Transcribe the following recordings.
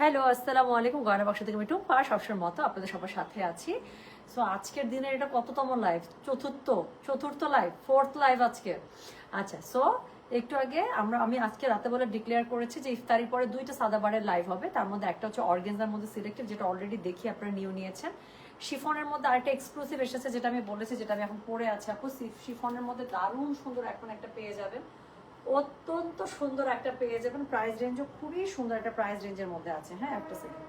Hello, আসসালামু আলাইকুম। গয়না বাক্স থেকে আমি টুম্পা সবসময় মতো আপনাদের সবার সাথে আছি। সো আজকের দিনের এটা কততম লাইভ চতুর্থ চতুর্থ লাইভ ফোর্থ লাইভ আজকে। আচ্ছা সো একটু আগে আমরা, আমি আজকে রাতে বলে ডিক্লেয়ার করেছি যে ইফতারির পরে দুইটা সাদাবারের লাইভ হবে। তার মধ্যে একটা হচ্ছে অর্গেনজার মধ্যে সিলেক্টেড যেটা অলরেডি দেখি, আপনারা নিউ নিয়েছেন। শিফনের মধ্যে আরেকটা এক্সক্লুসিভ এসেছে, যেটা আমি বলেছি, যেটা আমি এখন পরে আছি। আপু শিফনের মধ্যে দারুণ সুন্দর এখন একটা পেয়ে যাবেন। অত্যন্ত সুন্দর একটা পেয়ে যাবেন প্রাইস রেঞ্জও খুবই সুন্দর একটা প্রাইস রেঞ্জের মধ্যে আছে হ্যাঁ একটা সেকেন্ড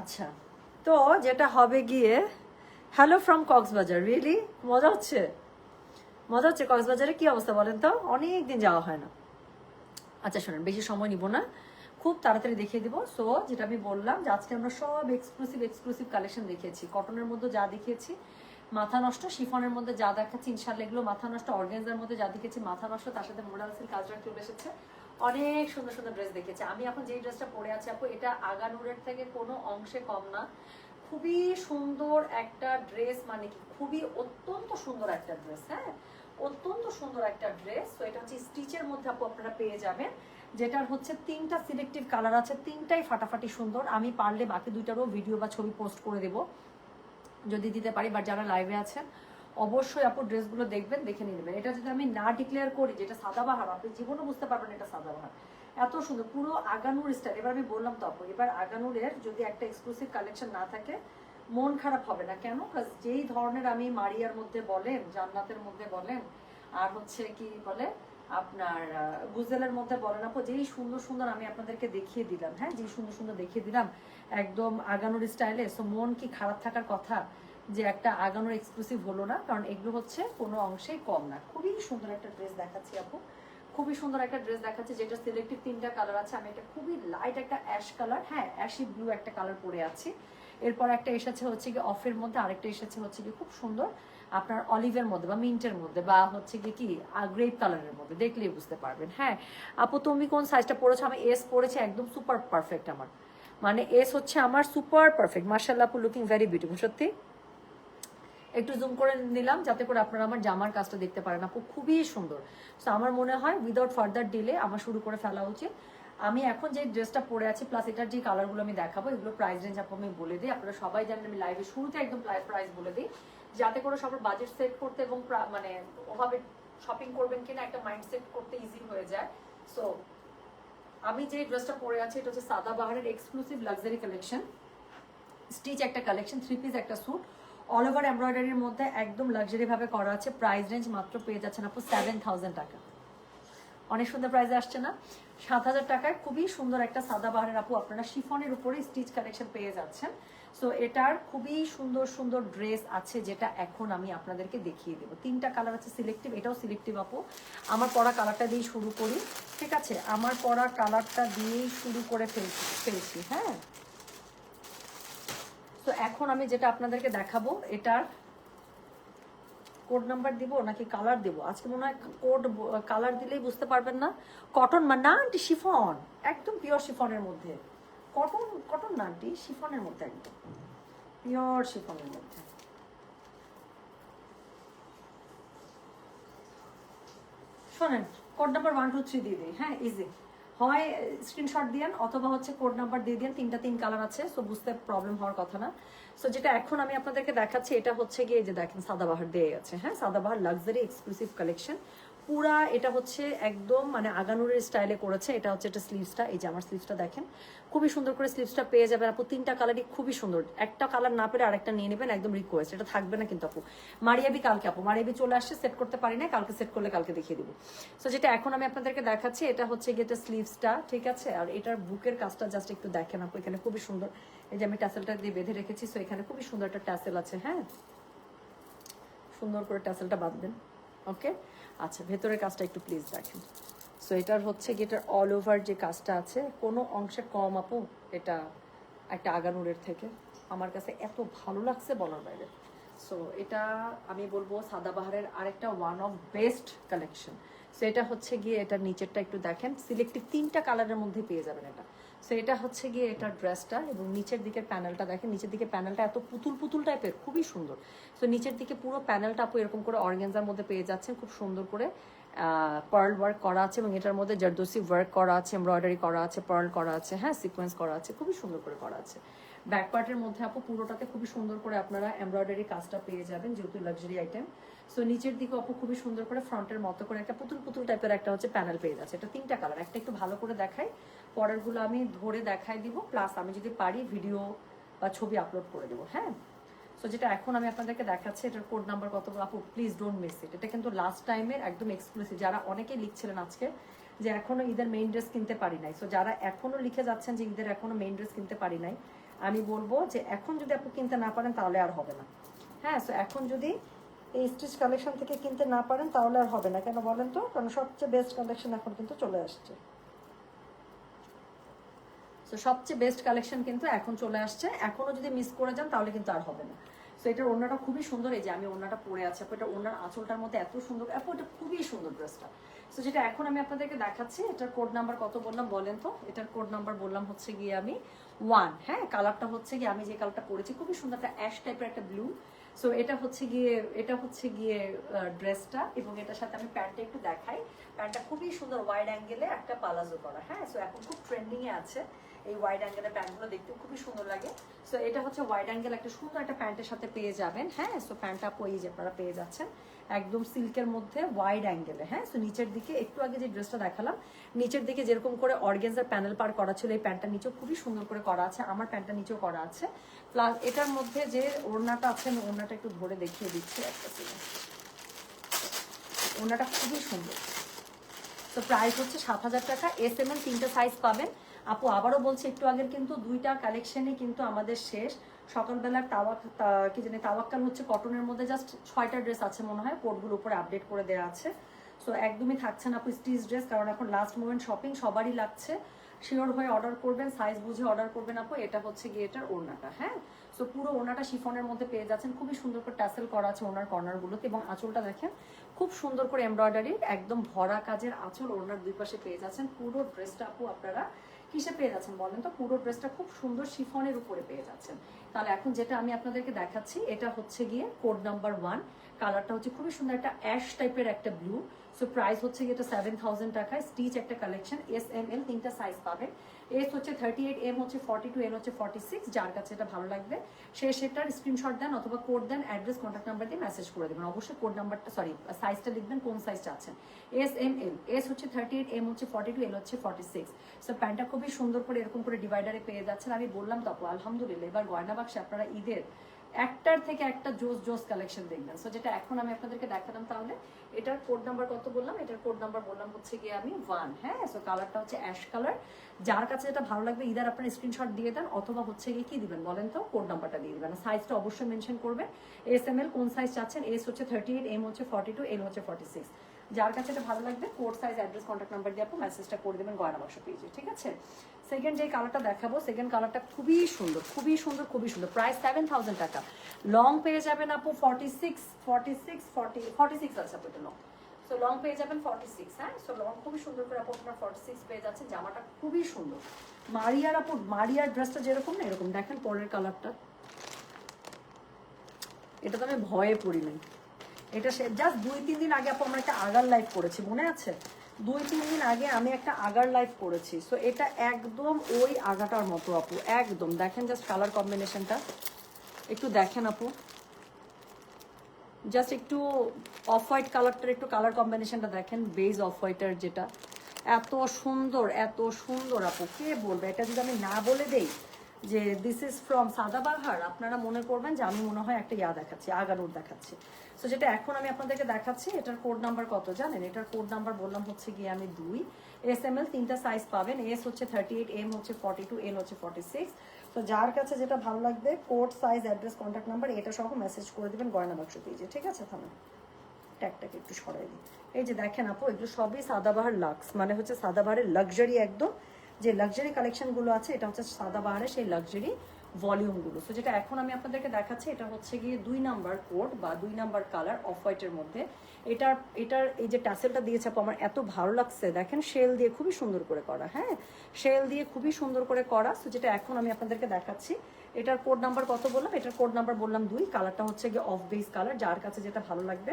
আচ্ছা তো যেটা হবে গিয়ে হ্যালো ফ্রম কক্সবাজার রিয়েলি মজা হচ্ছে? মজা হচ্ছে কক্সবাজারে কি অবস্থা বলেন তো? অনেক দিন যাওয়া হয় না। আচ্ছা শোনেন, বেশি সময় নিব না। খুব তাড়াতাড়ি দেখিয়ে দিব। সো যেটা আমি বললাম যে আজকে আমরা সব এক্সক্লুসিভ এক্সক্লুসিভ কালেকশন দেখিয়েছি। কটনের মধ্যে যা দেখিয়েছি, মাথা নষ্ট, শিফনের মধ্যে যা দেখাচ্ছি ইনশাল্লাহ এগুলো মাথা নষ্ট অর্গেন্সের মধ্যে যা দেখেছি মাথা নষ্ট, তার সাথে মোডাল সিল্ক কাজরা চলে এসেছে। অনেক সুন্দর সুন্দর ড্রেস দেখেছি আমি এখন যেই ড্রেসটা পরে আছি আপু, এটা আগানুরের থেকে কোনো অংশে কম না। খুবই সুন্দর একটা ড্রেস মানে কি, খুবই অত্যন্ত সুন্দর একটা ড্রেস হ্যাঁ? অত্যন্ত সুন্দর একটা ড্রেস তো এটা হচ্ছে স্টিচের মধ্যে আপু আপনারা পেয়ে যাবেন। যেটার হচ্ছে তিনটা সিলেক্টিভ কালার আছে, তিনটাই ফাটাফাটি সুন্দর। আমি পারলে বাকি দুইটারও ভিডিও বা ছবি পোস্ট করে দেব। যদি দিতে পারি বা যারা লাইভে আছেন, অবশ্যই আপু ড্রেসগুলো দেখবেন, দেখে নিয়ে নেবেন। এটা যদি আমি না ডিক্লেয়ার করি, যেটা সাদাবাহার, আপনি জীবনও বুঝতে পারবেন এটা সাদাবাহার। এত সুন্দর, পুরো আগানুর স্টাইল এবার আমি বললাম তো আপু, এবার আগানুরের যদি একটা এক্সক্লুসিভ কালেকশন না থাকে, মন খারাপ হবে না। কেন? যেই ধরনের আমি মারিয়ার মধ্যে বলেন, জান্নাতের মধ্যে বলেন, আর হচ্ছে কি বলে আপনার গুজেলের মধ্যে বলেন আপু, যেই সুন্দর সুন্দর আমি আপনাদেরকে দেখিয়ে দিলাম হ্যাঁ যেই সুন্দর সুন্দর দেখিয়ে দিলাম, একদম আগানোর স্টাইলে সো মন কি খারাপ থাকার কথা যে একটা আগানোর এক্সক্লুসিভ হলো না, কারণ এগুলো হচ্ছে কোনো অংশেই কম না। খুবই সুন্দর একটা ড্রেস দেখাচ্ছি আপু, খুবই সুন্দর একটা ড্রেস দেখাচ্ছে, যেটা সিলেক্টিভ তিনটা কালার আছে, আমি একটা খুবই লাইট একটা অ্যাশ কালার হ্যাঁ অ্যাশি ব্লু একটা কালার পরে আছি। এরপর একটা এসেছে হচ্ছে কি অফের মধ্যে, আরেকটা এসেছে হচ্ছে কি খুব সুন্দর আপনার অলিভের মধ্যে বা মিন্টের মধ্যে বা হচ্ছে কি কি গ্রেপ কালারের মধ্যে, দেখলেই বুঝতে পারবেন। হ্যাঁ আপু তুমি কোন সাইজটা পরেছো? আমি এস পরেছি, একদম সুপার পারফেক্ট আমার। মানে এস হচ্ছে আমার সুপার পারফেক্ট মার্শাল্লাহ আপু লুকিং ভেরি বিউটিফুল সত্যি? একটু জুম করে নিলাম, যাতে করে আপনারা আমার জামার কাজটা দেখতে পারেন। আপু, খুবই সুন্দর। তো আমার মনে হয় উইদাউট ফার্দার ডিলে আমার শুরু করে ফেলা উচিত। আমি এখন যে ড্রেসটা পরে আছি প্লাস এটার যে কালারগুলো আমি দেখাবো, এগুলো প্রাইস রেঞ্জ আপু আমি বলে দিই। আপনারা সবাই জানেন আমি লাইভে শুরুতে একদম প্রাইস বলে দিই। যাতে করে সবার বাজেট সেট করতে এবং মানে ওভাবে শপিং করবেন কিনা একটা মাইন্ড সেট করতে ইজি হয়ে যায়। সো আমি যে ড্রেসটা পরে আছি, এটা হচ্ছে সাদা বাহারের এক্সক্লুসিভ লাক্সারি কালেকশন স্টিচ একটা কালেকশন থ্রি পিস একটা স্যুট অল ওভার এমব্রয়ডারির মধ্যে একদম লাক্সারি ভাবে করা আছে। প্রাইস রেঞ্জ মাত্র পেয়ে যাচ্ছেন আপু সেভেন থাউজেন্ড টাকা। অনেক সুন্দর প্রাইসে আসছে না? সাত হাজার টাকায় খুবই সুন্দর একটা সাদা বাহারের আপু আপনারা শিফনের উপরে স্টিচ কালেকশন পেয়ে যাচ্ছেন। সো এটার খুবই সুন্দর সুন্দর ড্রেস আছে যেটা এখন আমি আপনাদেরকে দেখিয়ে দেবো। তিনটা কালার আছে সিলেক্টিভ এটাও সিলেক্টিভ আপু। আমার পরা কালারটা দিয়েই শুরু করি, ঠিক আছে? আমার পরা কালারটা দিয়েই শুরু করে ফেলছি ফেলছি হ্যাঁ? তো এখন আমি যেটা আপনাদেরকে দেখাবো, এটার কোড নাম্বার দিব নাকি কালার দিব? আজকে মনে হয় কোড কালার দিলেই বুঝতে পারবেন না। কটন না শিফন, একদম পিওর শিফনের মধ্যে। কটন কটন না আন্টি শিফনের মধ্যে একদম। পিওর শিফনের মধ্যে। শোনেন code number one two three দিয়ে দিই। হ্যাঁ ইজি হয় স্ক্রিনশট দিয়েন অথবা হচ্ছে কোড নাম্বার দিয়ে দিন, তিনটা তিন কালার আছে সো বুঝতে প্রবলেম হওয়ার কথা না। সো যেটা এখন আমি আপনাদেরকে দেখাচ্ছি, এটা হচ্ছে গিয়ে যে দেখেন, সাদাবাহার দিয়ে আছে হ্যাঁ সাদাবাহার লাক্সারি এক্সক্লুসিভ কালেকশন পুরা এটা হচ্ছে একদম মানে আগানুরের স্টাইলে করেছে। এটা হচ্ছে এটা স্লিভসটা এই যে আমার স্লিভসটা দেখেন। খুবই সুন্দর করে স্লিভসটা পেয়ে যাবেন আপু। তিনটা কালারই খুবই সুন্দর। একটা কালার না পেলে আরেকটা নিয়ে নেবেন, একদম রিকোয়েস্ট এটা থাকবে না কিন্তু আপু। মারিয়াবি কালকে আপু। মারিয়াবি চলে আসছে সেট করতে পারি না কালকে সেট করলে কালকে দেখিয়ে দিব। সো যেটা এখন আমি আপনাদেরকে দেখাচ্ছি, এটা হচ্ছে গিয়ে এটা স্লিভসটা ঠিক আছে? আর এটার বুকের কাজটা জাস্ট একটু দেখেন আপু, এখানে খুবই সুন্দর। এই যে আমি ট্যাসেলটা দিয়ে বেঁধে রেখেছি সো এখানে খুবই সুন্দর একটা ট্যাসেল আছে হ্যাঁ? সুন্দর করে ট্যাসেলটা বাঁধবেন। ওকে আচ্ছা ভেতরের কাজটা একটু প্লিজ রাখেন সো এটার হচ্ছে কি এটার অল ওভার যে কাজটা আছে, কোনো অংশে কম আপু, এটা একটা আগানুরের থেকে। আমার কাছে এত ভালো লাগছে বলার বাইরে। সো এটা আমি বলব সাদাবাহারের আরেকটা one of best collection so এটা হচ্ছে গিয়ে এটার নিচেরটা একটু দেখেন। সিলেক্টিভ তিনটা কালারের মধ্যে পেয়ে যাবেন এটা। সো এটা হচ্ছে গিয়ে এটার ড্রেসটা এবং নিচের দিকের প্যানেলটা দেখেন। নিচের দিকে প্যানেলটা এত পুতুল পুতুল টাইপের খুবই সুন্দর। সো নিচের দিকে পুরো প্যানেলটা আপু এরকম করে অর্গেনজার মধ্যে পেয়ে যাচ্ছেন। খুব সুন্দর করে পার্ল ওয়ার্ক করা আছে এবং এটার মধ্যে জারদোসি ওয়ার্ক করা আছে এমব্রয়ডারি করা আছে পার্ল করা আছে হ্যাঁ সিকোয়েন্স করা আছে, খুবই সুন্দর করে করা আছে। ব্যাক পার্টের মধ্যে আপু পুরোটাতে খুবই সুন্দর করে আপনারা এমব্রয়ডারি কাজটা পেয়ে যাবেন, যেহেতু লাক্সারি আইটেম সো নিচের দিকে আপু খুবই সুন্দর করে ফ্রন্টের মতো করে একটা পুতুল পুতুল টাইপের একটা হচ্ছে প্যানেল পেয়ে যাচ্ছে। এটা তিনটা কালার একটা একটু ভালো করে দেখাই। পরেরগুলো আমি ধরে দেখাই দিব প্লাস আমি যদি পারি ভিডিও বা ছবি আপলোড করে দেবো হ্যাঁ? সো যেটা এখন আমি আপনাদেরকে দেখাচ্ছি, এটার কোড নাম্বার কত আপু? প্লিজ ডোন্ট মিস ইট এটা কিন্তু লাস্ট টাইমের একদম এক্সক্লুসিভ যারা অনেকেই লিখছিলেন আজকে যে এখনও ঈদের মেইন ড্রেস কিনতে পারি নাই। সো যারা এখনও লিখে যাচ্ছেন যে ঈদের এখনও মেইন ড্রেস কিনতে পারি নাই আমি বলব যে এখন যদি আপনি কিনতে না পারেন, তাহলে আর হবে না। হ্যাঁ সো এখন যদি এই স্টিচ কালেকশন থেকে কিনতে না পারেন, তাহলে আর হবে না। কেন বলেন তো? কারণ সবচেয়ে বেস্ট কালেকশন এখন কিন্তু চলে আসছে। সো সবচেয়ে বেস্ট কালেকশন কিন্তু এখন চলে আসছে। এখনও যদি মিস করে যান, তাহলে কিন্তু আর হবে না। সো এটার ওড়নাটা খুবই সুন্দর। এই যে আমি ওড়নাটা পরে আছি এটা ওড়নার আঁচলটার মধ্যে এত সুন্দর। আপু, এটা খুবই সুন্দর ড্রেসটা সো যেটা এখন আমি আপনাদেরকে দেখাচ্ছি, এটার কোড নাম্বার কত বললাম বলেন তো? এটার কোড নাম্বার বললাম হচ্ছে গিয়ে আমি ওয়ান হ্যাঁ? কালারটা হচ্ছে গিয়ে আমি যে কালারটা পরেছি, খুবই সুন্দর একটা অ্যাশ টাইপের একটা ব্লু সো এটা হচ্ছে গিয়ে, এটা হচ্ছে গিয়ে ড্রেসটা এবং এটার সাথে আমি প্যান্টটা একটু দেখাই। প্যান্টটা খুবই সুন্দর ওয়াইড অ্যাঙ্গেলে একটা পালাজো করা হ্যাঁ? সো এখন খুব ট্রেন্ডিং এ আছে এই ওয়াইড অ্যাঙ্গেলের প্যান্টগুলো দেখতে খুবই সুন্দর লাগে। সো এটা হচ্ছে ওয়াইড অ্যাঙ্গেল একটা সুন্দর একটা প্যান্টের সাথে পেয়ে যাবেন হ্যাঁ? সো প্যান্টটা এই যে আপনারা পেয়ে যাচ্ছেন। একদম সিল্কের মধ্যে ওয়াইড অ্যাঙ্গেলে হ্যাঁ? সো নিচের দিকে একটু আগে যে ড্রেসটা দেখালাম, নিচের দিকে যেরকম করে অর্গেন্সার প্যানেল পার করা ছিল, এই প্যান্টটা নিচেও খুবই সুন্দর করে করা আছে, আমার প্যান্টটা নিচেও করা আছে। প্লাস এটার মধ্যে যে ওড়নাটা আছে, আমি ওড়নাটা একটু ধরে দেখিয়ে দিচ্ছি একটা ওড়নাটা খুবই সুন্দর। তো প্রাইস হচ্ছে সাত হাজার টাকা। এস এম এল তিনটে সাইজ পাবেন। আপু, আবারও বলছি, একটু আগের কিন্তু দুইটা কালেকশনই কিন্তু আমাদের শেষ। সকালবেলার তাওয়াক কি জানি, তাওয়াক্কাল হচ্ছে কটনের মধ্যে জাস্ট ছয়টা ড্রেস আছে মনে হয় কোডগুলো উপরে আপডেট করে দেওয়া আছে। সো একদমই থাকছে না স্টিচ ড্রেস কারণ এখন লাস্ট মোমেন্ট শপিং সবারই লাগছে। শিওর হয়ে অর্ডার করবেন সাইজ বুঝে অর্ডার করবেন আপু, এটা হচ্ছে গিয়ে এটার ওড়নাটা হ্যাঁ? সো পুরো ওড়নাটা শিফনের মধ্যে পেয়ে যাচ্ছেন, খুবই সুন্দর করে ট্যাসেল করা আছে ওনার কর্নারগুলোতে এবং আঁচলটা দেখেন, খুব সুন্দর করে এমব্রয়ডারি একদম ভরা কাজের আঁচল ওনার দুই পাশে পেয়ে যাচ্ছেন। পুরো ড্রেসটা আপু আপনারা কিসে পেয়ে যাচ্ছেন বলেন তো? পুরো ড্রেসটা খুব সুন্দর শিফনের উপরে পেয়ে যাচ্ছেন। তাহলে এখন যেটা আমি আপনাদেরকে দেখাচ্ছি, এটা হচ্ছে গিয়ে কোড নাম্বার ওয়ান। কালারটা হচ্ছে খুবই সুন্দর, একটা অ্যাশ টাইপের একটা ব্লু। সো প্রাইস হচ্ছে গিয়ে এটা সেভেন থাউজেন্ড টাকায়। স্টিচ একটা কালেকশন এস এম এল তিনটা সাইজ পাবেন। এস হচ্ছে থার্টি এইট এম হচ্ছে ফর্টি টু এন হচ্ছে ফর্টি সিক্স যার কাছে এটা ভালো লাগবে, সে সেটার স্ক্রিনশট দেন অথবা কোড দেন অ্যাড্রেস কন্ট্যাক্ট নাম্বার দিয়ে মেসেজ করে দেবেন। অবশ্যই কোড নাম্বারটা সরি সাইজটা লিখবেন, কোন সাইজটা আছেন এস এম এল এস হচ্ছে থার্টি এইট এম হচ্ছে ফর্টি টু এল হচ্ছে ফর্টি সিক্স সো প্যান্টটা খুবই সুন্দর করে এরকম করে ডিভাইডারে পেয়ে যাচ্ছেন। আমি বললাম তখন আলহামদুলিল্লাহ, এবার গয়না বাক্সে আপনারা ঈদের একটার থেকে একটা জোস জোস কালেকশন দেখবেন। সো যেটা এখন আমি আপনাদেরকে দেখালাম তাহলে, এটার কোড নাম্বার কত বললাম? এটার কোড নাম্বার বললাম হচ্ছে গিয়ে আমি ওয়ান হ্যাঁ? সো কালারটা হচ্ছে অ্যাশ কালার যার কাছে যেটা ভালো লাগবে ইদার আপনার স্ক্রিনশট দিয়ে দেন, অথবা হচ্ছে গিয়ে কি দিবেন বলেন তো? কোড নাম্বারটা দিয়ে দিবেন। সাইজটা অবশ্যই মেনশন করবেন। এস এম এল কোন সাইজ চাচ্ছেন? এস হচ্ছে থার্টি এইট এম হচ্ছে ফর্টি টু এল হচ্ছে ফর্টি সিক্স যার কাছে এটা ভালো লাগবে code size address contact number দিয়ে আপনি মেসেজটা করে দেবেন গয়না বাক্স পেজে ঠিক আছে? সেকেন্ড যে কালারটা দেখাবো সেকেন্ড কালারটা খুবই সুন্দর খুবই সুন্দর খুবই সুন্দর। প্রাইস সেভেন থাউজেন্ড টাকা। লং পেয়ে যাবেন আপু forty six forty six forty forty six আছে আপু এটা লং সো লং পেয়ে যাবেন ফর্টি সিক্স হ্যাঁ? সো লং খুবই সুন্দর করে আপু আপনার ফর্টি সিক্স পেয়ে যাচ্ছেন। জামাটা খুবই সুন্দর। মারিয়ার আপু, মারিয়ার ড্রেসটা যেরকম না, এরকম। দেখেন পরের কালারটা এটা তো আমি ভয়ে পড়ি নাই। এটা জাস্ট দুই, তিন দিন আগে আপু আমরা একটা আগার লাইভ করেছি, মনে আছে? দুই, তিন দিন আগে আমি একটা আগার লাইভ করেছি। সো এটা একদম ওই আগাটার মতো, আপু। একদম। দেখেন জাস্ট কালার কম্বিনেশনটা একটু দেখেন, আপু। জাস্ট একটু অফ হোয়াইট কালারটার একটু কালার কম্বিনেশনটা দেখেন বেজ অফ হোয়াইটার যেটা। এত সুন্দর এত সুন্দর, আপু। কে বলবে? এটা যদি আমি না বলে দেই যে দিস ইজ ফ্রম সাদাবাহার, আপনারা মনে করবেন যে আমি মনে হয় একটা ইয়া দেখাচ্ছি আগারুর দেখাচ্ছি। সো যেটা এখন আমি আপনাদেরকে দেখাচ্ছি, এটার কোড নাম্বার কত জানেন? এটার কোড নাম্বার বললাম হচ্ছে গিয়ে আমি দুই। এস এম এল তিনটা সাইজ পাবেন এস হচ্ছে থার্টি এইট এম হচ্ছে ফর্টি টু এল হচ্ছে ফর্টি সিক্স তো যার কাছে যেটা ভালো লাগবে code size address contact number এটা সহ মেসেজ করে দেবেন, গয়না বাক্স পেজে ঠিক আছে? থামেন। ট্যাগটাকে একটু সরাই দিই। এই যে দেখেন আপু, এগুলো সবই সাদাবাহার লাক্স মানে হচ্ছে সাদাবাহারের লাক্সারি একদম। যে লাক্সারি কালেকশনগুলো আছে, এটা হচ্ছে সাদাবাহারের সেই লাক্সারি ভলিউমগুলো সো যেটা এখন আমি আপনাদেরকে দেখাচ্ছি, এটা হচ্ছে গিয়ে দুই নাম্বার কোড বা দুই নাম্বার কালার অফ হোয়াইটের মধ্যে। এটার এটার এই যে টাসেলটা দিয়েছে আপু, আমার এত ভালো লাগছে। দেখেন শেল দিয়ে খুবই সুন্দর করে করা হ্যাঁ? শেল দিয়ে খুবই সুন্দর করে করা। সো যেটা এখন আমি আপনাদেরকে দেখাচ্ছি, এটার কোড নাম্বার কত বললাম? এটার কোড নাম্বার বললাম দুই। কালারটা হচ্ছে গিয়ে অফ বেস কালার যার কাছে যেটা ভালো লাগবে।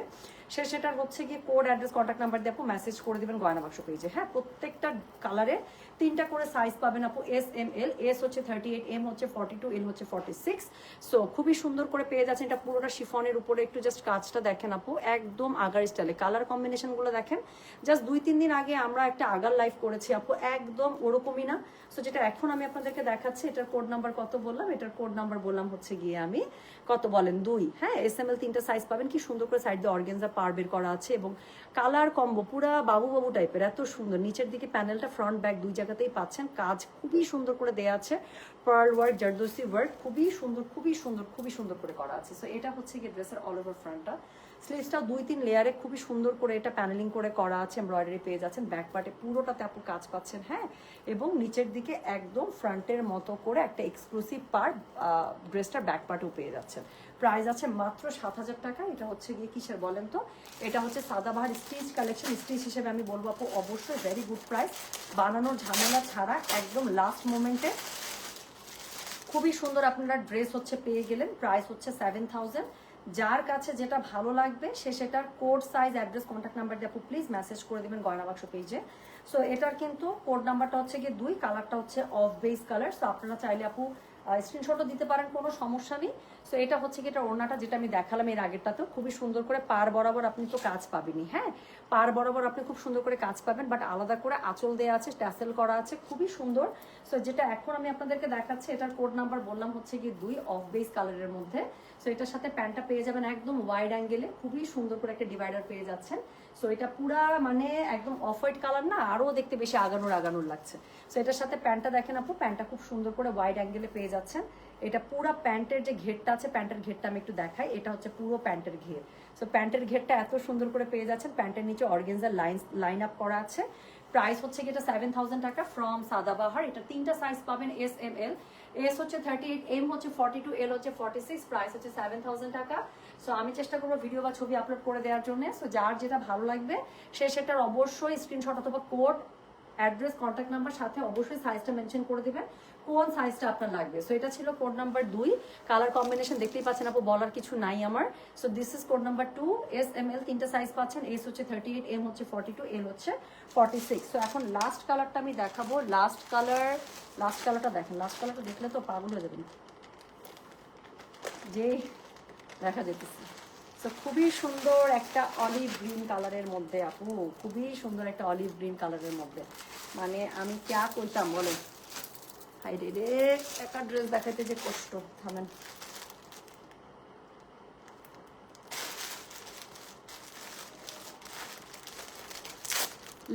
সে সেটার হচ্ছে গিয়ে কোড অ্যাড্রেস কন্ট্যাক্ট নাম্বার দিয়ে আপু মেসেজ করে দিবেন গয়না বাক্স পেজে হ্যাঁ? প্রত্যেকটা কালারে তিনটা করে সাইজ পাবেন আপু এস এম এল এস হচ্ছে থার্টি এইট এম হচ্ছে ফর্টি টু এল হচ্ছে ফর্টি সিক্স সো খুবই সুন্দর করে পেয়ে যাচ্ছেন এটা পুরোটা শিফনের উপরে, একটু জাস্ট কাজটা দেখেন আপু, একদম আগার স্টাইলে কালার কম্বিনেশনগুলো দেখেন জাস্ট দুই, তিন দিন আগে আমরা একটা আগার লাইভ করেছি আপু, একদম ওরকমই না। সো যেটা এখন আমি আপনাদেরকে দেখাচ্ছি, এটার কোড নাম্বার কত বললাম? এটার কোড নাম্বার বললাম হচ্ছে গিয়ে আমি, কত বলেন? দুই। হ্যাঁ এস এম এল তিনটা সাইজ পাবেন, কি সুন্দর করে সাইড দিয়ে অর্গেনজা পার বের করা আছে এবং কালার কম্বো পুরা বাবু বাবু টাইপের এত সুন্দর। নিচের দিকে প্যানেলটা ফ্রন্ট ব্যাক দুই জায়গাতেই পাচ্ছেন। কাজ খুবই সুন্দর করে দেয়া আছে। পার্ল ওয়ার্ক জারদোসি ওয়ার্ক খুবই সুন্দর খুবই সুন্দর খুবই সুন্দর করে করা আছে। সো এটা হচ্ছে গিয়ে ড্রেসের অল ওভার ফ্রন্টটা স্লিভসটা দুই তিন লেয়ারে খুবই সুন্দর করে এটা প্যানেলিং করে করা আছে এমব্রয়ডারি পেয়ে যাচ্ছেন। ব্যাক পার্টে পুরোটাতে আপু কাজ পাচ্ছেন হ্যাঁ? এবং নিচের দিকে একদম ফ্রন্টের মতো করে একটা এক্সক্লুসিভ পার্ট ড্রেসটা ব্যাক পার্টেও পেয়ে যাচ্ছেন। প্রাইস আছে মাত্র সাত হাজার টাকা। এটা হচ্ছে গিয়ে কিসের বলেন তো? এটা হচ্ছে সাদাবাহার স্টিচ কালেকশন। স্টিচ হিসেবে আমি বলব আপু, অবশ্যই ভেরি গুড প্রাইস বানানোর ঝামেলা ছাড়া একদম লাস্ট মোমেন্টে খুবই সুন্দর আপনারা ড্রেস হচ্ছে পেয়ে গেলেন। প্রাইস হচ্ছে সেভেন থাউজেন্ড যার কাছে যেটা ভালো লাগবে, সে সেটার code size address contact number দিয়ে আপু প্লিজ মেসেজ করে দেবেন গয়না বাক্স পেজে সো এটার কিন্তু কোড নাম্বারটা হচ্ছে গিয়ে দুই কালারটা হচ্ছে অফ বেস কালার সো আপনারা চাইলে আপু স্ক্রিনশটও দিতে পারেন, কোনো সমস্যা নেই। সো এটা হচ্ছে কি এটা ওড়নাটা যেটা আমি দেখালাম এর আগেরটাতেও। খুবই সুন্দর করে পার বরাবর আপনি তো কাজ পাবেনই হ্যাঁ? পার বরাবর আপনি খুব সুন্দর করে কাজ পাবেন বাট আলাদা করে আঁচল দেওয়া আছে ট্যাসেল করা আছে, খুবই সুন্দর। সো যেটা এখন আমি আপনাদেরকে দেখাচ্ছি, এটার কোড নাম্বার বললাম হচ্ছে কি দুই অফ বেস কালারের মধ্যে। সো এটার সাথে প্যান্টটা পেয়ে যাবেন একদম ওয়াইড অ্যাঙ্গেলে খুবই সুন্দর করে একটা ডিভাইডার পেয়ে যাচ্ছেন। সো এটা পুরা মানে একদম অফ হোয়াইট কালার না আরও দেখতে বেশি আগানোর আগানোর লাগছে। সো এটার সাথে প্যান্টটা দেখেন আপু, প্যান্টটা খুব সুন্দর করে ওয়াইড অ্যাঙ্গেলে পেয়ে যাচ্ছেন। এটা পুরো প্যান্টের যে ঘেরটা আছে, প্যান্টের ঘেরটা আমি একটু দেখাই, এটা হচ্ছে পুরো প্যান্টের ঘের। সো প্যান্টের ঘেরটা এত সুন্দর করে পেয়ে যাচ্ছেন, প্যান্টের নিচে অর্গেনজার লাইন লাইন আপ করা আছে। প্রাইস হচ্ছে কি এটা সেভেন থাউজেন্ড টাকা ফ্রম সাদাবাহার, এটা তিনটা সাইজ পাবেন এস এম এল এস হচ্ছে থার্টি এইট এম হচ্ছে ফর্টি টু এল হচ্ছে ফর্টি সিক্স প্রাইস হচ্ছে সেভেন থাউজেন্ড টাকা। সো আমি চেষ্টা করব ভিডিও বা ছবি আপলোড করে দেওয়ার জন্য। সো যার যেটা ভালো লাগবে, সে সেটার অবশ্যই স্ক্রিনশট অথবা কোড অ্যাড্রেস কন্ট্যাক্ট নাম্বার সাথে অবশ্যই সাইজটা মেনশন করে দিবেন। কোন সাইজটা আপনার লাগবে? সো এটা ছিল কোড নাম্বার দুই। কালার কম্বিনেশন দেখতেই পাচ্ছেন আপু, বলার কিছু নাই আমার। So this is code number two S M L তিনটা সাইজ পাচ্ছেন। এস হচ্ছে থার্টি এইট এম হচ্ছে ফর্টি টু এল হচ্ছে ফর্টি সিক্স সো এখন লাস্ট কালারটা আমি দেখাবো। লাস্ট কালার লাস্ট কালারটা দেখেন। লাস্ট কালারটা দেখলে তো পাগল হয়ে যাবেন। যে দেখা যেতেছে তো খুবই সুন্দর একটা অলিভ গ্রিন কালারের মধ্যে আপু, খুবই সুন্দর একটা অলিভ গ্রিন কালারের মধ্যে। মানে আমি ক্যা করতাম বলো। হাই রে রে একটা ড্রেস দেখাতে যে কষ্ট, থামেন।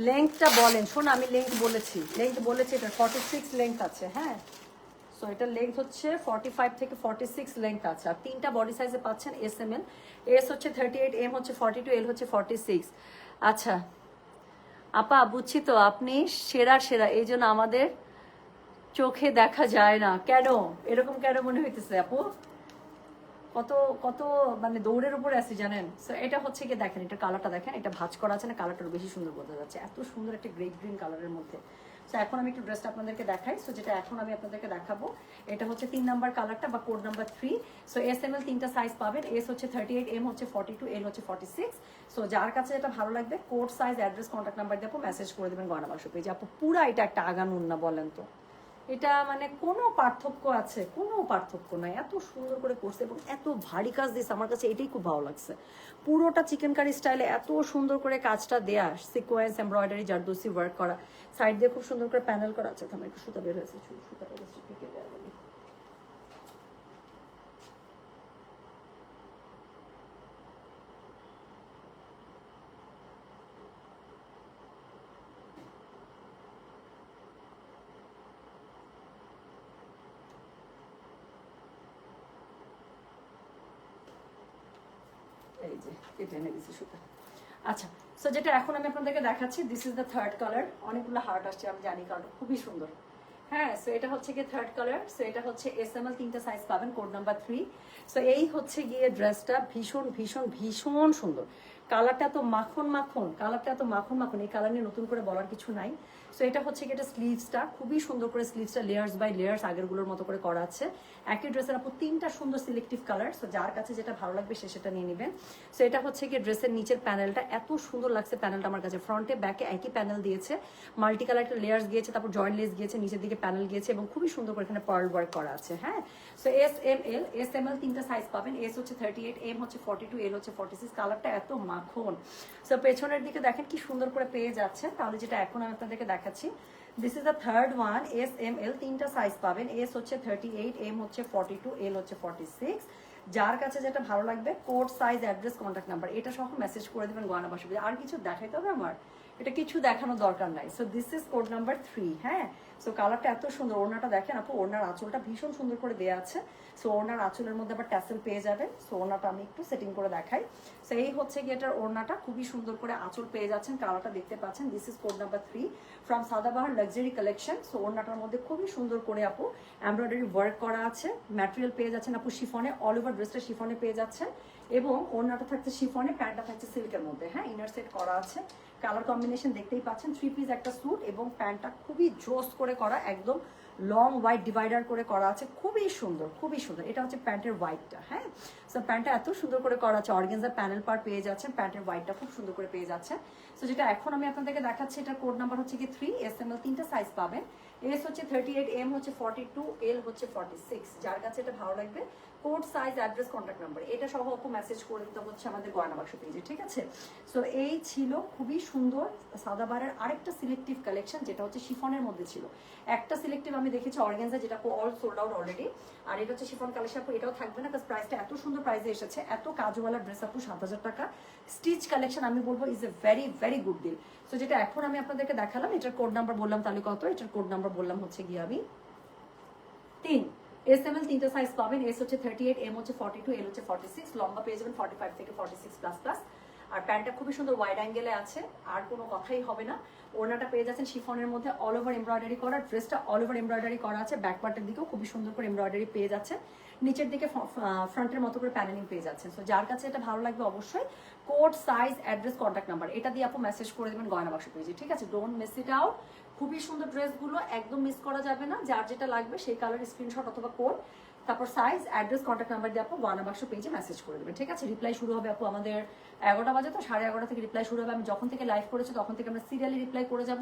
লেন্থটা বলেন, শোন আমি লেন্থ বলেছি। লেন্থ বলেছি এটা ফর্টি সিক্স লেন্থ আছে হ্যাঁ? সো এটা লেন্থ হচ্ছে ফর্টি ফাইভ থেকে ফর্টি সিক্স লেন্থ আছে। আর তিনটা বডি সাইজে পাচ্ছেন এস এম এল এস হচ্ছে থার্টি এইট এম হচ্ছে ফর্টি টু এল হচ্ছে ফর্টি সিক্স আচ্ছা আপা, বুঝছি তো, আপনি সেরা সেরা। এই জন্য আমাদের চোখে দেখা যায় না। কেন? এরকম কেন মনে হইতেছে আপু? কত কত মানে দৌড়ের উপরে আছি, জানেন? সো এটা হচ্ছে কি দেখেন এটা কালারটা দেখেন। এটা ভাঁজ করা আছে না কালারটা বেশি সুন্দর বোঝা যাচ্ছে। এত সুন্দর একটা গ্রেট গ্রিন কালারের মধ্যে। সো এখন আমি একটু ড্রেসটা আপনাদেরকে দেখাই। সো যেটা এখন আমি আপনাদেরকে দেখাবো, এটা হচ্ছে তিন নাম্বার কালারটা বা code number three so S M L তিনটা সাইজ পাবেন। এস হচ্ছে থার্টি এইট এম হচ্ছে ফর্টি টু এল হচ্ছে ফর্টি সিক্স সো যার কাছে যেটা ভালো লাগবে code size address contact number আপু মেসেজ করে দেবেন গয়না বাক্স পেয়ে আপু, পুরো এটা একটা আগানুন না বলেন তো। এটা মানে কোনো পার্থক্য আছে, কোনো পার্থক্য নাই। এত সুন্দর করে করছে এবং এত ভারী কাজ দিয়েছে। আমার কাছে এটাই খুব ভালো লাগছে। পুরোটা চিকেন কারি স্টাইলে এত সুন্দর করে কাজটা দেয়া সিকোয়েন্স এমব্রয়ডারি জারদোসি ওয়ার্ক করা সাইড দিয়ে খুব সুন্দর করে প্যানেল করা আছে। আমার একটু সুতা বের হয়েছে সুতা বের বেশি এই যে এটা এনে সুতা। আচ্ছা সো যেটা এখন আমি আপনাদেরকে দেখাচ্ছি this is the third colour অনেকগুলো হার্ট আসছে, আমি জানি খুবই সুন্দর। হ্যাঁ সো এটা হচ্ছে গিয়ে থার্ড কালার সো এটা হচ্ছে এস এম এল তিনটা সাইজ পাবেন কোড নাম্বার থ্রি সো এই হচ্ছে গিয়ে ড্রেসটা ভীষণ ভীষণ ভীষণ সুন্দর। কালারটা তো মাখন মাখন কালারটা তো মাখন মাখন। এই কালার নিয়ে নতুন করে বলার কিছু নাই। সো এটা হচ্ছে কি এটা স্লিভসটা খুবই সুন্দর করে স্লিভসটা লেয়ার্স বাই লেয়ার্স আগেরগুলোর মতো করে করা আছে। একই ড্রেসের আপু তিনটা সুন্দর সিলেক্টিভ কালার সো যার কাছে যেটা ভালো লাগবে সে সেটা নিয়ে নেবেন। সো এটা হচ্ছে কি ড্রেসের নিচের প্যানেলটা এত সুন্দর লাগছে প্যানেলটা আমার কাছে। ফ্রন্টে ব্যাকে একই প্যানেল দিয়েছে। মাল্টি কালার একটা লেয়ার্স গিয়েছে, তারপর জয়েন্ট লেস গিয়েছে, নিচের দিকে প্যানেল গিয়েছে এবং খুবই সুন্দর করে এখানে পার্ল ওয়ার্ক করা আছে হ্যাঁ? So S M L S M L তিনটা সাইজ পাবেন। এস হচ্ছে থার্টি এইট এম হচ্ছে ফর্টি টু এল হচ্ছে ফর্টি সিক্স কালারটা এত মাখন। সো পেছনের দিকে দেখেন কি সুন্দর করে পেয়ে যাচ্ছে। তাহলে যেটা এখন আমি আপনাদেরকে দেখাচ্ছি। This is the third one S M L তিনটা সাইজ পাবেন। এস হচ্ছে থার্টি এইট এম হচ্ছে ফর্টি টু এল হচ্ছে ফর্টি সিক্স যার কাছে যেটা ভালো লাগবে code size address contact number এটা সহ মেসেজ করে দেবেন গয়না বাসা আর কিছু দেখাইতে হবে আমার? এটা কিছু দেখানো দরকার নাই। So this is code number three হ্যাঁ? সো কালারটা এত সুন্দর, ওড়নাটা দেখেন আপু, ওড়নার আঁচলটা ভীষণ সুন্দর করে দেওয়া আছে। সো ওড়নার আঁচলের মধ্যে আবার ট্যাসেল পেয়ে যাবেন। সো ওড়নাটা আমি একটু সেটিং করে দেখাই। সো এই হচ্ছে কি এটার ওড়নাটা, খুবই সুন্দর করে আঁচল পেয়ে যাচ্ছেন কালারটা দেখতে পাচ্ছেন। This is code number three from Sadabahar luxury collection so ওড়নাটার মধ্যে খুবই সুন্দর করে আপু এমব্রয়ডারি ওয়ার্ক করা আছে। ম্যাটেরিয়াল পেয়ে যাচ্ছেন আপু শিফনে অল ওভার ড্রেসটা শিফনে পেয়ে যাচ্ছেন। এবং ওড়নাটা থাকছে শিফনে, প্যান্টটা থাকছে সিল্কের মধ্যে। হ্যাঁ ইনার সেট করা আছে। কালার কম্বিনেশন দেখতেই পাচ্ছেন। থ্রি পিস একটা স্যুট এবং প্যান্টটা খুবই জোস করে করা, একদম লং হোয়াইট ডিভাইডার করে করা আছে। খুবই সুন্দর খুবই সুন্দর। এটা হচ্ছে প্যান্টের হোয়াইটটা হ্যাঁ? সো প্যান্টটা এত সুন্দর করে করা আছে। অর্গেন্সার প্যানেল পার পেয়ে যাচ্ছেন, প্যান্টের হোয়াইটটা খুব সুন্দর করে পেয়ে যাচ্ছেন। সো যেটা এখন আমি আপনাদেরকে দেখাচ্ছি এটা কোড নাম্বার হচ্ছে কি থ্রি এস এম এল তিনটা সাইজ পাবেন। এস হচ্ছে থার্টি এইট এম হচ্ছে ফর্টি টু এল হচ্ছে ফর্টি সিক্স যার কাছে এটা ভালো লাগবে code, size, address contact number, এটা সহ আপু মেসেজ করে দিতে হচ্ছে আমাদের গয়না বাক্স পেজে ঠিক আছে? সো এই ছিল খুবই সুন্দর সাদাবারের আরেকটা সিলেক্টিভ কালেকশন যেটা হচ্ছে শিফনের মধ্যে ছিল। একটা সিলেক্টিভ আমি দেখেছি অর্গেন্সা যেটা অল সোল্ড আউট অলরেডি আর এটা হচ্ছে শিফন কালেকশন এটাও থাকবে না কারণ প্রাইসটা এত সুন্দর প্রাইসে এসেছে, এত কাজওয়ালা ড্রেস আপু, সাত হাজার টাকা। স্টিচ কালেকশন আমি বলব is a very very good deal so যেটা এখন আমি আপনাদেরকে দেখালাম, এটার কোড নাম্বার বললাম তাহলে কত? এটার কোড নাম্বার বললাম হচ্ছে গিয়ে আমি তিন। এস এম এল তিনটা সাইজ পাবেন এস হচ্ছে থার্টি এইট এম হচ্ছে ফর্টি টু এল হচ্ছে ফর্টি সিক্স লম্বা পেয়ে যাবেন ফর্টি ফাইভ থেকে ফর্টি সিক্স প্লাস প্লাস আর প্যান্টটা খুবই সুন্দর ওয়াইড অ্যাঙ্গেলে আছে, আর কোনো কথাই হবে না। ওড়নাটা পেয়ে যাচ্ছেন শিফনের মধ্যে অল ওভার এমব্রয়ডারি করা ড্রেসটা অল ওভার এমব্রয়ডারি করা আছে। ব্যাক পার্টের দিকেও খুবই সুন্দর করে এমব্রয়ডারি পেয়ে যাচ্ছে। নিচের দিকে ফ্রন্টের মতো করে প্যানেলিং পেয়ে যাচ্ছেন। সো যার কাছে এটা ভালো লাগবে অবশ্যই code size address contact number এটা দিয়ে আপু মেসেজ করে দেবেন গয়না বাক্স পেজে ঠিক আছে? ডোন্ট মিস ইট আউট খুবই সুন্দর ড্রেসগুলো, একদম মিস করা যাবে না। যার যেটা লাগবে সেই কালার স্ক্রিনশট অথবা কোড তারপর সাইজ অ্যাড্রেস কন্ট্যাক্ট নাম্বার দিয়ে আপু গয়না বাক্স পেজে মেসেজ করে দেবেন। ঠিক আছে? রিপ্লাই শুরু হবে আপু আমাদের এগারোটা বাজে তো, সাড়ে এগারোটা থেকে রিপ্লাই শুরু হবে। আমি যখন থেকে লাইভ করেছি, তখন থেকে আমরা সিরিয়ালি রিপ্লাই করে যাব।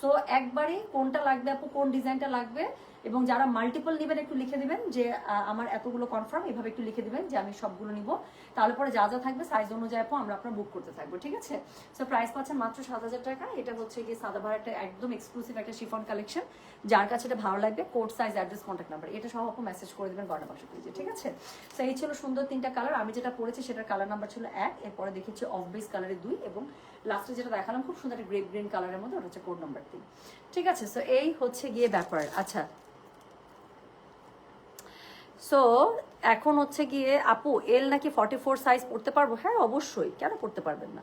সো একবারই কোনটা লাগবে আপু, কোন ডিজাইনটা লাগবে, এবং যারা মাল্টিপল নেবেন একটু লিখে দিবেন যে আমার এতগুলো কনফার্ম এভাবে একটু লিখে দিবেন যে, আমি সবগুলো নিব। তাহলে পরে যা যা থাকবে সাইজ অনুযায়ী আপু, আমরা আপনার বুক করতে থাকব, ঠিক আছে? সো প্রাইস পাচ্ছেন মাত্র সাত হাজার টাকা। এটা হচ্ছে গিয়ে সাদাবার একটা একদম এক্সক্লুসিভ একটা শিফন কালেকশন যার কাছে এটা ভালো লাগবে code size address contact number এটা সহ আপু মেসেজ করে দেবেন গয়না বাক্স পেজে ঠিক আছে? সো এই ছিল সুন্দর তিনটা কালার আমি যেটা পরেছি সেটার কালার নাম্বার ছিল এক। এরপরে দেখেছি অফ বেস কালারের দুই এবং লাস্টে যেটা দেখালাম খুব সুন্দর গ্রেপ গ্রিন কালারের মধ্যে ওটা হচ্ছে কোড নাম্বার তিন ঠিক আছে সো এই হচ্ছে গিয়ে ব্যাপার। আচ্ছা। সো এখন হচ্ছে গিয়ে আপু এল নাকি ফর্টি ফোর সাইজ পড়তে পারব? হ্যাঁ অবশ্যই। কেন পড়তে পারবেন না?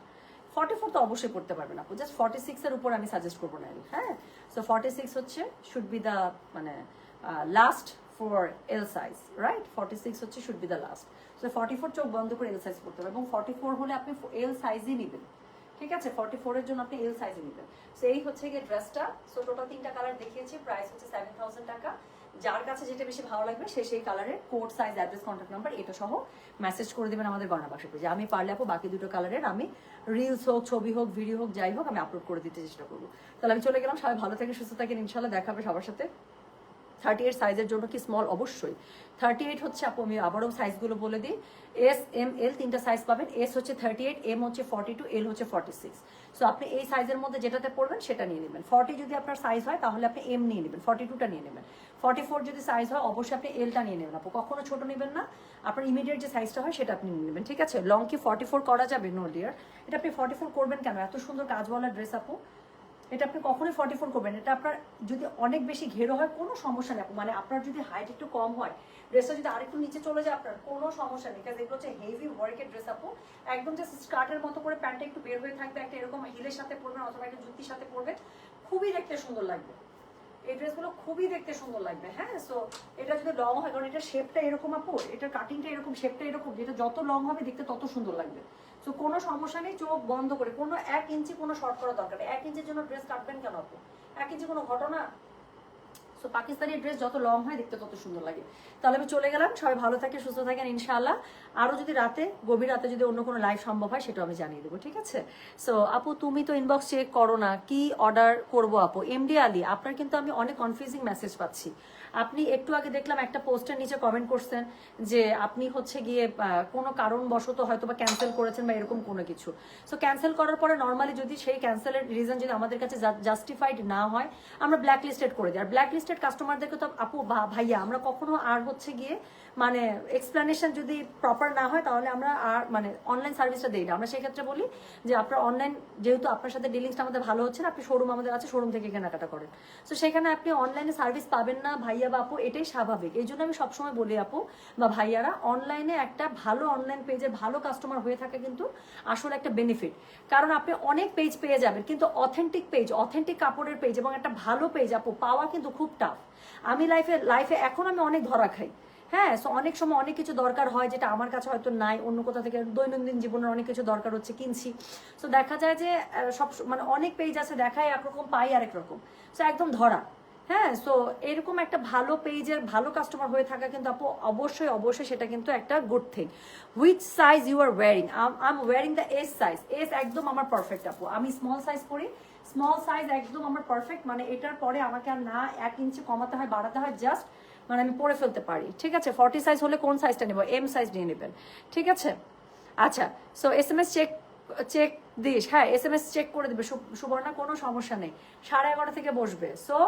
ফর্টি ফোর তো অবশ্যই পড়তে পারবেন আপু। জাস্ট ফর্টি সিক্সের উপর আমি সাজেস্ট করব না এল, হ্যাঁ? সো ফর্টি সিক্স হচ্ছে শুড বি দ্য মানে last for L size right forty হচ্ছে should be the last so forty four চোখ বন্ধ করে এল সাইজ পড়তে হবে এবং ফর্টি ফোর হলে আপনি এল সাইজই নেবেন। ঠিক আছে? ফর্টি ফোরের জন্য আপনি এল সাইজে নেবেন। সো এই হচ্ছে গিয়ে ড্রেসটা সো টোটাল তিনটা কালার দেখিয়েছি। প্রাইস হচ্ছে সেভেন থাউজেন্ড টাকা। যার কাছে যেটা বেশি ভালো লাগবে, সে সেই কালারের code size address contact number এটা সহ মেসেজ করে দেবেন আমাদের বাক্স পেজে। আমি পারলে আপু বাকি দুটো কালারের আমি রিলস হোক, ছবি হোক ভিডিও হোক, যাই হোক, আমি আপলোড করে দিতে চেষ্টা করব। তাহলে আমি চলে গেলাম। সবাই ভালো থাকেন, সুস্থ থাকেন। ইনশাল্লাহ দেখা হবে সবার সাথে। থার্টি এইট সাইজের জন্য কি স্মল অবশ্যই। থার্টি এইট হচ্ছে আপু, আমি আবারও সাইজগুলো বলে দিই। এস এম এল তিনটা সাইজ পাবেন। এস হচ্ছে থার্টি এইট এম হচ্ছে ফর্টি টু এল হচ্ছে ফর্টি সিক্স সো আপনি এই সাইজের মধ্যে যেটাতে পড়বেন, সেটা নিয়ে নেবেন। ফর্টি যদি আপনার সাইজ হয়, তাহলে আপনি এম নিয়ে নেবেন। ফর্টি টুটা নিয়ে নেবেন। ফর্টি ফোর যদি সাইজ হয়, অবশ্যই আপনি এলটা নিয়ে নেবেন আপু। কখনো ছোট নেবেন না। আপনার ইমিডিয়েট যে সাইজটা হয়, সেটা আপনি নিয়ে নেবেন। ঠিক আছে? লং কি ফর্টি ফোর করা যাবে? নো ডিয়ার এটা আপনি ফর্টি ফোর করবেন কেন? এত সুন্দর কাজওয়ালা ড্রেস আপু। এটা আপনি কখনোই ফর্টি ফোর করবেন এটা আপনার যদি অনেক বেশি ঘেরো হয়, কোনো সমস্যা নেই মানে আপনার যদি হাইট একটু কম হয় ড্রেসটা যদি আরেকটু নিচে চলে যায়, আপনার কোনো সমস্যা নেই। কারণ এগুলো হচ্ছে হেভি ওয়ার্কের ড্রেস আপু। একদম জাস্ট স্কার্টের মতো করে প্যান্টটা একটু বের হয়ে থাকবে, একটা এরকম হিলের সাথে পরবেন অথবা একটা জুতির সাথে পরবেন, খুবই দেখতে সুন্দর লাগবে। এই ড্রেসগুলো খুবই দেখতে সুন্দর লাগবে হ্যাঁ? সো এটা যদি লং হয়, কারণ এটা শেপটা এরকম আপু, এটার কাটিংটা এরকম শেপটা এরকম, যেটা যত লং হবে দেখতে তত সুন্দর লাগবে। সো কোনো সমস্যা নেই, চোখ বন্ধ করে, কোনো এক ইঞ্চি কোনো শর্ট করা দরকার এক ইঞ্চির জন্য ড্রেস কাটবেন কেন আপনি? এক ইঞ্চি কোনো ঘটনা সো পাকিস্তানি ড্রেস যত লং হয় দেখতে তত সুন্দর লাগে। তাহলে আমি চলে গেলাম। সবাই ভালো থাকে সুস্থ থাকেন, ইনশাআল্লাহ। আরও যদি রাতে, গভীর রাতে যদি অন্য কোনো লাইভ সম্ভব হয়, সেটাও আমি জানিয়ে দেবো, ঠিক আছে? সো আপু, তুমি তো ইনবক্স চেক করো না। কি অর্ডার করব আপু? এমডি আলী আপনার কিন্তু আমি অনেক কনফিউজিং মেসেজ পাচ্ছি। আপনি একটু আগে দেখলাম একটা পোস্টের নিচে কমেন্ট করছেন যে আপনি হচ্ছে গিয়ে কোনো কারণবশত হয়তো বা ক্যান্সেল করেছেন বা এরকম কোনো কিছু। সো ক্যান্সেল করার পরে নর্মালি যদি সেই ক্যান্সেলের রিজন যদি আমাদের কাছে জাস্টিফাইড না হয়, আমরা ব্ল্যাক লিস্টেড করে দিই। আর ব্ল্যাক লিস্টেড কাস্টমারদেরকে তো আপু ভাইয়া আমরা কখনো আর হচ্ছে গিয়ে মানে এক্সপ্লেনেশন যদি প্রপার না হয়, তাহলে আমরা আর মানে অনলাইন সার্ভিসটা দিই না। আমরা সেক্ষেত্রে বলি যে আপনার অনলাইন যেহেতু আপনার সাথে ডিলিংসটা আমাদের ভালো হচ্ছে না, আপনি শোরুম আমাদের আছে শোরুম থেকে কেনাকাটা করেন। তো সেখানে আপনি অনলাইনে সার্ভিস পাবেন না ভাইয়া বা আপু, এটাই স্বাভাবিক। এই জন্য আমি সবসময় বলি আপু বা ভাইয়ারা অনলাইনে একটা ভালো অনলাইন পেজে ভালো কাস্টমার হয়ে থাকে কিন্তু আসলে একটা বেনিফিট কারণ আপনি অনেক পেজ পেয়ে যাবেন, কিন্তু অথেন্টিক পেজ অথেন্টিক কাপড়ের পেজ এবং একটা ভালো পেজ আপু, পাওয়া কিন্তু খুব টাফ আমি লাইফে লাইফে এখন আমি অনেক ধরা খাই। হ্যাঁ সো অনেক সময় অনেক কিছু দরকার হয় যেটা আমার কাছে হয়তো নাই, অন্য কোথা থেকে দৈনন্দিন জীবনের অনেক কিছু দরকার হচ্ছে কিনছি। সো দেখা যায় যে সব মানে অনেক পেজ আছে দেখায় একরকম, পাই আরেক রকম। সো একদম ধরা। হ্যাঁ সো এরকম একটা ভালো পেজের ভালো কাস্টমার হয়ে থাকা কিন্তু আপু অবশ্যই অবশ্যই সেটা কিন্তু একটা good thing which size you are wearing I am wearing the S size S একদম আমার পারফেক্ট আপু। আমি স্মল সাইজ পরি। স্মল সাইজ একদম আমার পারফেক্ট মানে এটার পরে আমাকে আর না এক ইঞ্চি কমাতে হয়, বাড়াতে হয় জাস্ট মানে আমি পরে ফেলতে পারি। ঠিক আছে? ফর্টি সাইজ হলে কোন সাইজটা নেব? এম সাইজ নিয়ে নেবেন। ঠিক আছে? আচ্ছা so S M S check check this. হ্যাঁ এস এম এস চেক করে দিবে। সুবর্ণা, কোনো সমস্যা নেই। সাড়ে এগারো থেকে বসবে। সো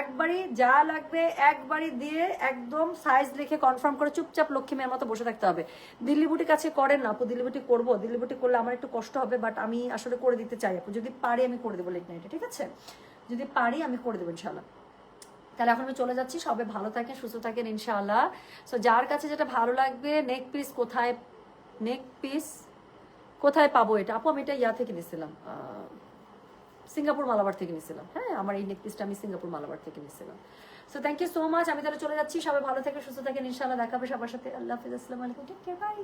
একবারই যা লাগবে একবারই দিয়ে একদম সাইজ লিখে কনফার্ম করে চুপচাপ লক্ষ্মী মেয়ের মতো বসে থাকতে হবে। দিল্লি বুটি কাছে করেন না। আপু, দিল্লি বুটি করব। দিল্লি বুটি করলে আমার একটু কষ্ট হবে বাট আমি আসলে করে দিতে চাই। আপু, যদি পারি আমি করে দেবো লেট নাইটে ঠিক আছে? যদি পারি আমি করে দেবো ইনশাল্লাহ তাহলে এখন আমি চলে যাচ্ছি। সবাই ভালো থাকেন, সুস্থ থাকেন, ইনশাআল্লাহ। সো যার কাছে যেটা ভালো লাগবে নেক পিস কোথায় নেক পিস কোথায় পাবো এটা? আপু, আমি এটা ইয়া থেকে নিয়েছিলাম সিঙ্গাপুর মালাবার থেকে নিয়েছিলাম হ্যাঁ আমার এই নেক পিসটা আমি সিঙ্গাপুর মালাবার থেকে নিয়েছিলাম so thank you so much আমি তাহলে চলে যাচ্ছি। সবাই ভালো থেকে সুস্থ থাকেন, ইনশাআল্লাহ। দেখাবে সবার সাথে। আল্লাহ হাফিজ। আসসালামু আলাইকুম। Take care bye